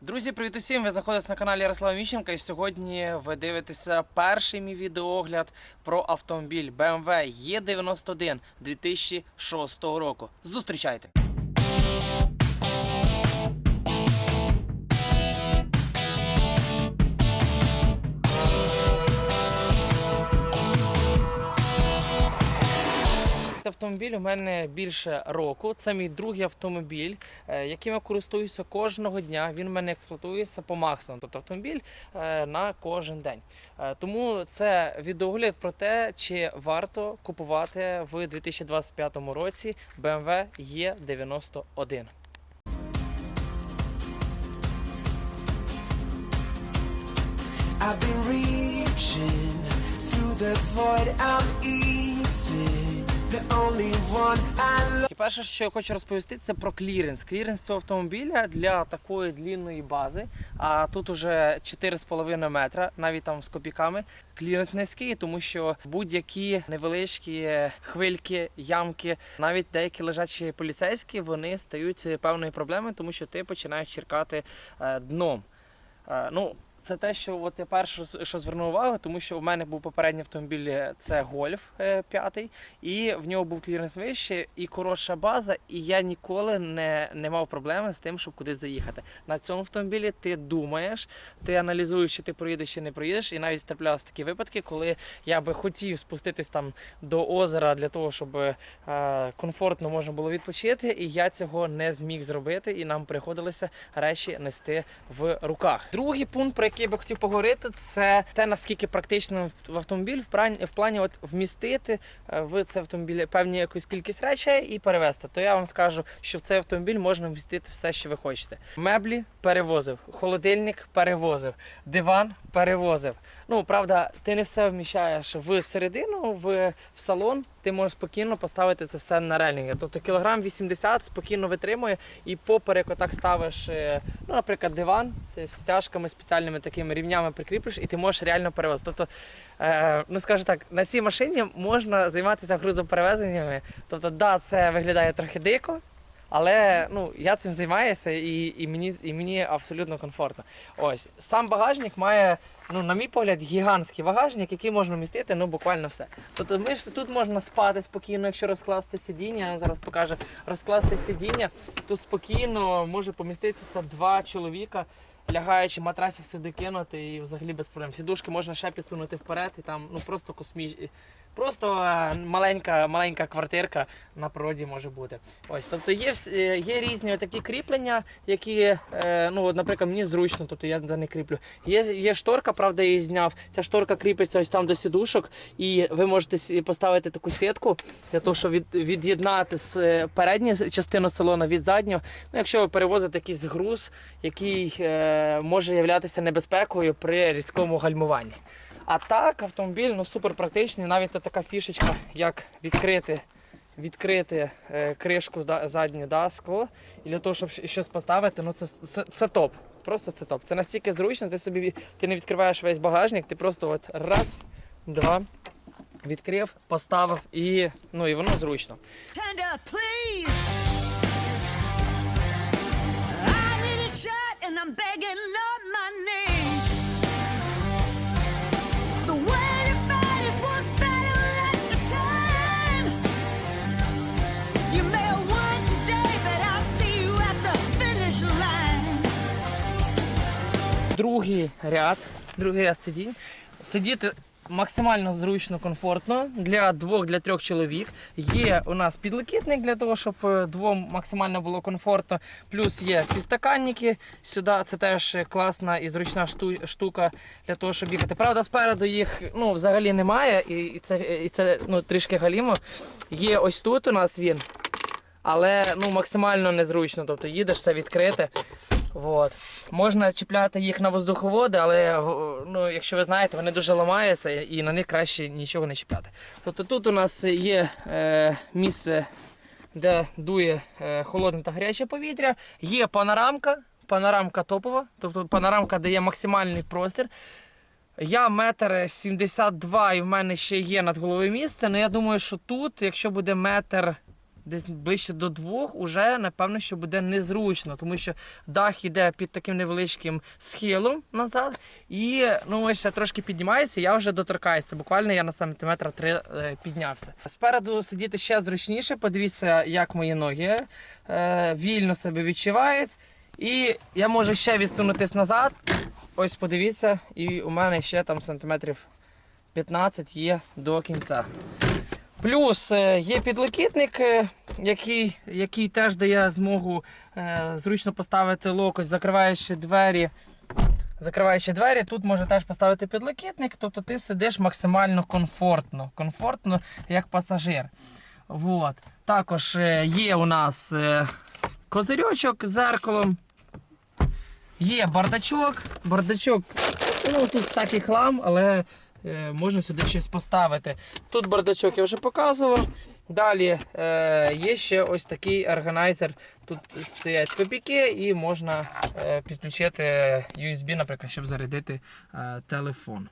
Друзі, привіт усім! Ви знаходитесь на каналі Ярослава Міщенка і сьогодні ви дивитеся перший мій відеоогляд про автомобіль BMW E91 2006 року. Зустрічайте! Автомобіль у мене більше року. Це мій другий автомобіль, е, яким я користуюся кожного дня. Він у мене експлуатується по максимуму. Тобто автомобіль е, на кожен день. Е, Тому це відеогляд про те, чи варто купувати в 2025 році BMW E91. I've been reaching through the void. I'm easy, Перше, що я хочу розповісти, це про кліренс. Кліренс цього автомобіля для такої длінної бази. А тут уже 4,5 метра, навіть там з копійками. Кліренс низький, тому що будь-які невеличкі хвильки, ямки, навіть деякі лежачі поліцейські, вони стають певною проблемою, тому що ти починаєш черкати е, дном. Е, Ну, це те, що от я перше, що звернув увагу, тому що в мене був попередній автомобіль, е, це Гольф е, п'ятий, і в нього був кліренс вище і коротша база, і я ніколи не, не мав проблеми з тим, щоб кудись заїхати. На цьому автомобілі ти думаєш, ти аналізуєш, чи ти проїдеш, чи не проїдеш, і навіть траплялися такі випадки, коли я би хотів спуститись там до озера для того, щоб е, комфортно можна було відпочити, і я цього не зміг зробити, і нам приходилося речі нести в руках. Другий пункт, про який я би хотів поговорити, це те, наскільки практично в автомобіль в плані, от вмістити е, в цей автомобіль певні якусь кількість речей і перевезти. То я вам скажу, що в цей автомобіль можна вмістити все, що ви хочете. Меблі перевозив, холодильник перевозив, диван перевозив. Ну, правда, ти не все вміщаєш в середину, в, в салон. Ти можеш спокійно поставити це все на релінги. Тобто кілограм 80 спокійно витримує і поперек отак ставиш, е, ну, наприклад, диван з стяжками спеціальними такими рівнями прикріплюєш, і ти можеш реально перевозити. Тобто, е, ну скажу так, на цій машині можна займатися грузоперевезеннями. Тобто, да, це виглядає трохи дико. Але ну я цим займаюся і, і мені і мені абсолютно комфортно. Ось сам багажник має, ну на мій погляд, гігантський багажник, який можна містити ну буквально все. Тобто ми ж тут можна спати спокійно, якщо розкласти сидіння. я Зараз покаже розкласти сидіння, то спокійно може поміститися два чоловіка. Лягаючи матрасик сюди кинути і взагалі без проблем. Сідушки можна ще підсунути вперед, і там ну просто космічні. Просто е, маленька, маленька квартирка на природі може бути. Ось, тобто є е, є різні такі кріплення, які, е, ну, от, наприклад, мені зручно, тобто я не кріплю. Є, є шторка, правда, я її зняв. Ця шторка кріпиться ось там до сідушок, і ви можете поставити таку сітку для того, щоб від, від'єднати передню частину салона від заднього. Ну, якщо ви перевозите якийсь груз, який може являтися небезпекою при різкому гальмуванні. А так, автомобіль ну, супер практичний, навіть така фішечка, як відкрити, відкрити е, кришку заднє да, скло. І для того, щоб щось поставити, ну це, це, це топ. Просто це топ. Це настільки зручно, ти собі ти не відкриваєш весь багажник, ти просто от раз, два, відкрив, поставив і, ну, і воно зручно. Другий ряд, другий ряд сидінь. Сидіти максимально зручно, комфортно для двох, для трьох чоловік. Є у нас підлокітник для того, щоб е, двом максимально було комфортно. Плюс є підстаканники. Сюди це теж класна і зручна шту- штука для того, щоб їхати. Правда, спереду їх ну, взагалі немає, і це, і це ну, трішки галімо. Є ось тут у нас він. Але ну, максимально незручно, тобто їдеш все відкрите. Вот. Можна чіпляти їх на воздуховоди, але ну, якщо ви знаєте, вони дуже ламаються і на них краще нічого не чіпляти. Тобто тут у нас є е, місце, де дує е, холодне та гаряче повітря, є панорамка, панорамка топова, тобто панорамка дає максимальний простір. Я метр 72 і в мене ще є над головою місце, але я думаю, що тут, якщо буде метр десь ближче до двох, уже напевно, що буде незручно, тому що дах іде під таким невеличким схилом назад, і ну ось ще трошки піднімається, я вже доторкаюся. Буквально я на сантиметра три е, піднявся. Спереду сидіти ще зручніше. Подивіться, як мої ноги е, вільно себе відчувають. І я можу ще відсунутись назад. Ось подивіться, і у мене ще там сантиметрів 15 є до кінця. Плюс е, є підлокітник, е, який, який теж дає змогу е, зручно поставити локоть, закриваючи двері. Закриваючи двері, тут може теж поставити підлокітник, тобто ти сидиш максимально комфортно, комфортно як пасажир. Вот. Також є у нас козирьочок з зеркалом. Є бардачок. Бардачок, ну тут всякий хлам, але можна сюди щось поставити. Тут бардачок я вже показував. Далі е, є ще ось такий органайзер. Тут стоять копійки і можна е, підключити USB, наприклад, щоб зарядити е, телефон.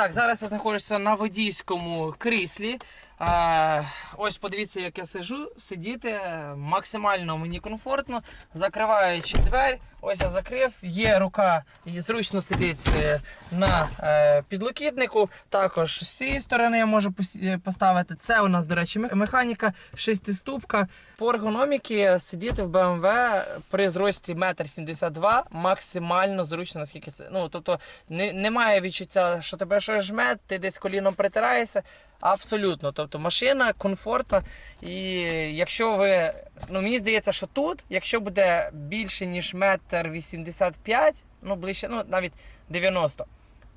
Так, зараз я знаходжуся на водійському кріслі. Е, ось подивіться, як я сиджу, сидіти максимально мені комфортно, закриваючи двері. Ось я закрив, є рука, і зручно сидить е, на е, підлокітнику. Також з цієї сторони я можу е, поставити. Це у нас, до речі, механіка шестиступка. По ергономіки сидіти в BMW при зрості 1,72 м максимально зручно, наскільки це. Ну, тобто не, немає відчуття, що тебе щось жме, ти десь коліном притираєшся. Абсолютно. Тобто машина комфортна. І якщо ви. Ну мені здається, що тут, якщо буде більше, ніж метр 85, ну ближче, ну навіть 90,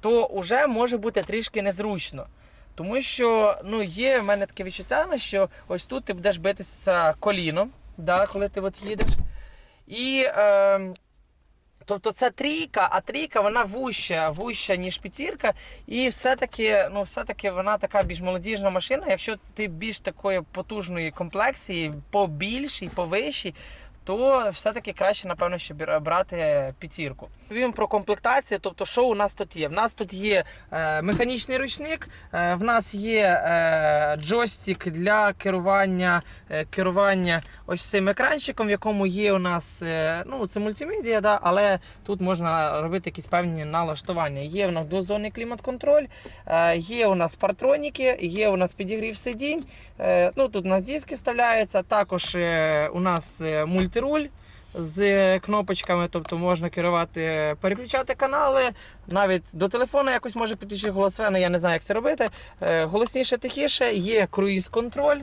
то вже може бути трішки незручно. Тому що ну, є в мене таке відчуття, що ось тут ти будеш битися коліном, да, коли ти от їдеш. І е, Тобто це трійка, а трійка вона вуща, вуща, ніж п'ятірка. І все-таки, ну, все-таки вона така більш молодіжна машина. Якщо ти більш такої потужної комплексії, побільшій, повищій, то все-таки краще, напевно, бра- брати п'ятірку. Він про комплектацію, тобто, що у нас тут є? В нас тут є е, механічний ручник, е, в нас є е, джойстик для керування, е, керування ось цим екранчиком, в якому є у нас е, ну, це мультимедіа, да, але тут можна робити якісь певні налаштування. Є у нас двозонний клімат-контроль, е, є у нас партроніки, є у нас підігрів сидінь. Е, ну, тут у нас диски вставляються, також е, у нас е, мультируль. З кнопочками, тобто можна керувати, переключати канали, навіть до телефону якось може підключити голосове, я не знаю, як це робити. Е, Голосніше, тихіше, є круїз-контроль.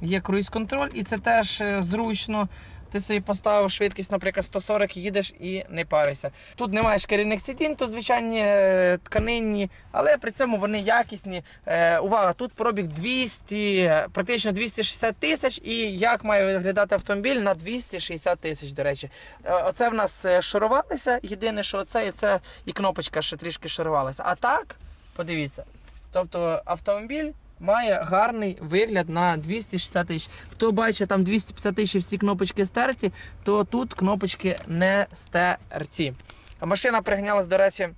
Є круїз-контроль, і це теж е, зручно. Ти собі поставив швидкість, наприклад, 140, їдеш і не паришся. Тут немає шкіряних сидінь, тут звичайні е, тканинні, але при цьому вони якісні. Е, увага, тут пробіг 200, практично 260 тисяч, і як має виглядати автомобіль на 260 тисяч, до речі. Е, оце в нас шарувалося. Єдине, що оце і це і кнопочка ще трішки шарувалася. А так, подивіться. Тобто автомобіль має гарний вигляд на 260 тисяч. Хто бачить там 250 тисяч всі кнопочки стерті, то тут кнопочки не стерті. Машина пригнялась, до речі,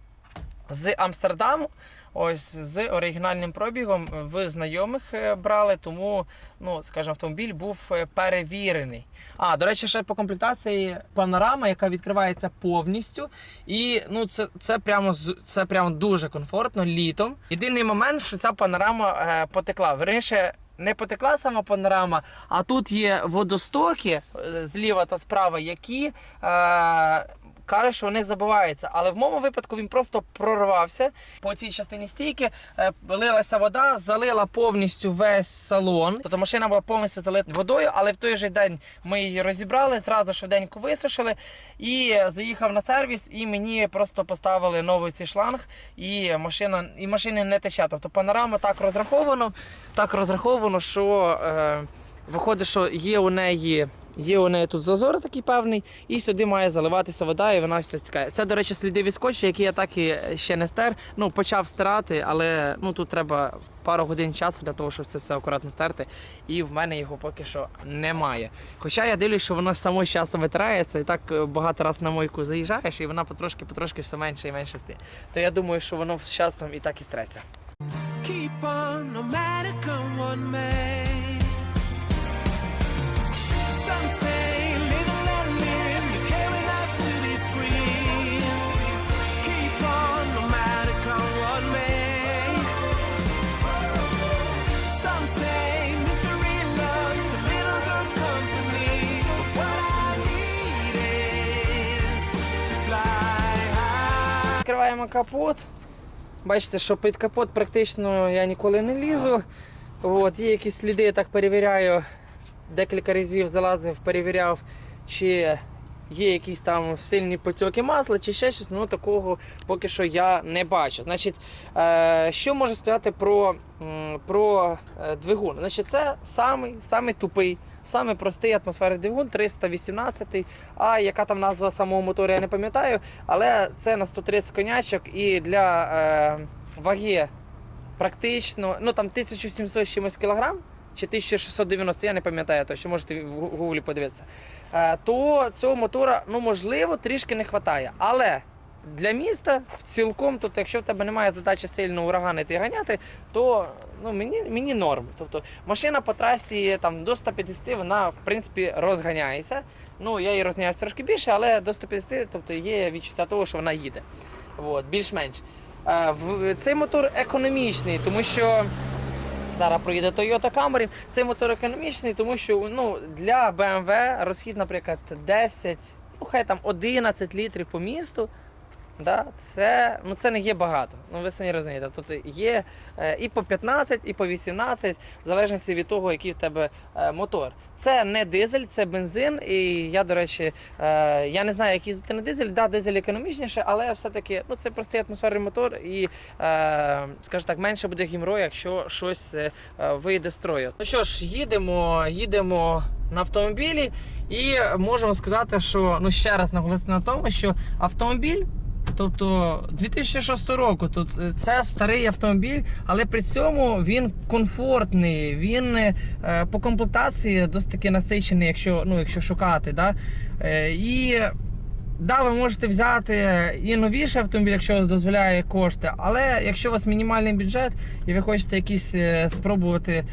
з Амстердаму. Ось з оригінальним пробігом в знайомих е, брали, тому, ну, скажімо, автомобіль був е, перевірений. А, до речі, ще по комплектації панорама, яка відкривається повністю. І ну, це, це, прямо, це прямо дуже комфортно літом. Єдиний момент, що ця панорама е, потекла. Верніше, не потекла сама панорама, а тут є водостоки е, зліва та справа, які. Е, Каже, що вони забиваються, але в моєму випадку він просто прорвався по цій частині стійки. е, Лилася вода, залила повністю весь салон. Тобто машина була повністю залита водою, але в той же день ми її розібрали, зразу швиденько висушили і заїхав на сервіс, і мені просто поставили новий цей шланг, і машина і машини не тече. Тобто панорама так розраховано, так розраховано, що е, виходить, що є у неї Є у неї тут зазор такий певний, і сюди має заливатися вода, і вона все стікає. Це, до речі, сліди від які я так і ще не стер. Ну, почав стирати, але ну, тут треба пару годин часу для того, щоб це все акуратно стерти. І в мене його поки що немає. Хоча я дивлюсь, що воно само з часом витирається, і так е, багато раз на мойку заїжджаєш, і вона потрошки-потрошки все менше і менше стає. То я думаю, що воно з часом і так і стреться. Keep on, no what may. Відкриваємо капот. Бачите, що під капот практично я ніколи не лізу. От, є якісь сліди, я так перевіряю. Декілька разів залазив, перевіряв, чи є якісь там сильні потьоки масла, чи ще щось. Ну такого поки що я не бачу. Значить, е, що можу сказати про, про е, двигун? Значить, це самий, самий тупий, самий простий атмосферний двигун 318. А яка там назва самого мотора, я не пам'ятаю. Але це на 130 конячок і для е, ваги практично ну там 1700 чимось кілограм. Чи 1690, я не пам'ятаю точно, можете в гуглі подивитися. Е, то цього мотора, ну можливо, трішки не вистачає. Але для міста цілком, тобто, якщо в тебе немає задачі сильно ураганити і ганяти, то ну, мені, мені норм. Тобто машина по трасі там, до 150 вона в принципі розганяється. Ну, я її розганяюся трошки більше, але до 150 тобто, є відчуття того, що вона їде. От, більш-менш. Е, в- Цей мотор економічний, тому що. Зараз проїде Toyota Camry. Цей мотор економічний, тому що ну, для BMW розхід, наприклад, 10, ну хай там 11 літрів по місту. Да, це, ну, це не є багато. Ну, ви самі розумієте. Тут є е, і по 15, і по 18, в залежності від того, який в тебе е, мотор. Це не дизель, це бензин. І я, до речі, е, я не знаю, як їздити на дизель. Да, дизель економічніше, але все-таки ну, це простий атмосферний мотор і, скажімо так, менше буде гімро, якщо щось вийде з строю. Ну що ж, їдемо, їдемо на автомобілі, і можемо сказати, що ну ще раз наголосити на тому, що автомобіль. Тобто 2006 року е, це старий автомобіль, але при цьому він комфортний, він е, по комплектації досить таки насичений, якщо, ну, якщо шукати. Да? Е, і да, ви можете взяти і новіший автомобіль, якщо вас дозволяє кошти, але якщо у вас мінімальний бюджет і ви хочете якісь спробувати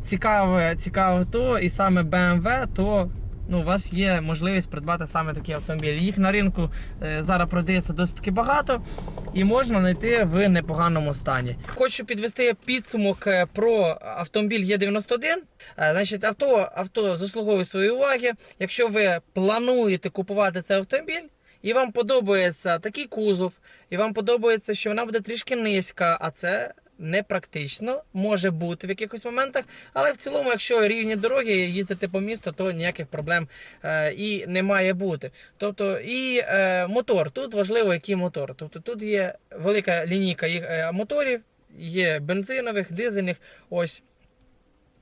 цікаве, цікаве то і саме BMW, то ну, у вас є можливість придбати саме такі автомобілі. Їх на ринку е, зараз продається досить таки багато і можна знайти в непоганому стані. Хочу підвести підсумок е, про автомобіль Є91. Е, Значить, авто, авто заслуговує своєї уваги. Якщо ви плануєте купувати цей автомобіль. І вам подобається такий кузов, і вам подобається, що вона буде трішки низька, а це непрактично, може бути в якихось моментах. Але в цілому, якщо рівні дороги їздити по місту, то ніяких проблем е, і не має бути. Тобто, і е, мотор. Тут важливо, який мотор. Тобто тут є велика лінійка їх е, моторів, є бензинових, дизельних. Ось.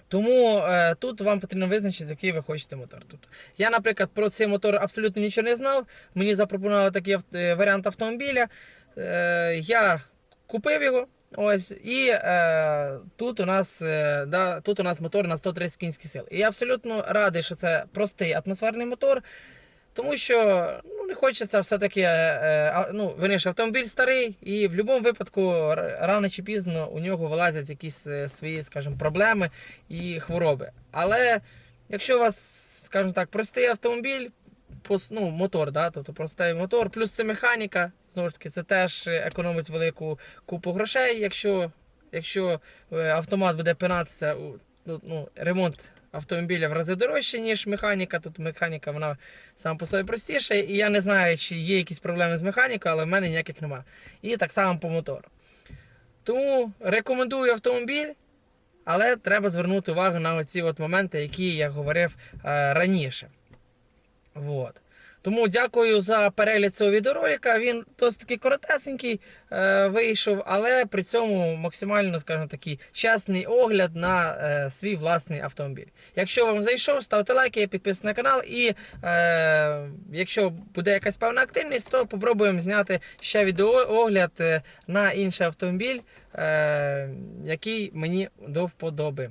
Тому е, тут вам потрібно визначити, який ви хочете мотор. Тут я, наприклад, про цей мотор абсолютно нічого не знав. Мені запропонували такий авт- е, варіант автомобіля. Е, я купив його. Ось і е, тут у нас е, да, тут у нас мотор на 130 кінських сил. І я абсолютно радий, що це простий атмосферний мотор. Тому що ну, не хочеться все-таки, е, е, ну, верніше, автомобіль старий, і в будь-якому випадку рано чи пізно у нього вилазять якісь е, свої, скажімо, проблеми і хвороби. Але якщо у вас, скажімо так, простий автомобіль, ну, мотор, да, тобто простий мотор, плюс це механіка, знову ж таки, це теж економить велику купу грошей, якщо, якщо е, автомат буде пинатися, ну, ну, ремонт автомобіля в рази дорожче, ніж механіка. Тут механіка вона сама по собі простіша. І я не знаю, чи є якісь проблеми з механікою, але в мене ніяких немає. І так само по мотору. Тому рекомендую автомобіль, але треба звернути увагу на оці от моменти, які я говорив е, раніше. Вот. Тому дякую за перегляд цього відеоролика. Він досить таки коротесенький е, вийшов, але при цьому максимально, скажімо такий, чесний огляд на е, свій власний автомобіль. Якщо вам зайшов, ставте лайки, підписуйтесь на канал. І е, якщо буде якась певна активність, то попробуємо зняти ще відеоогляд е, на інший автомобіль, е, який мені до вподоби.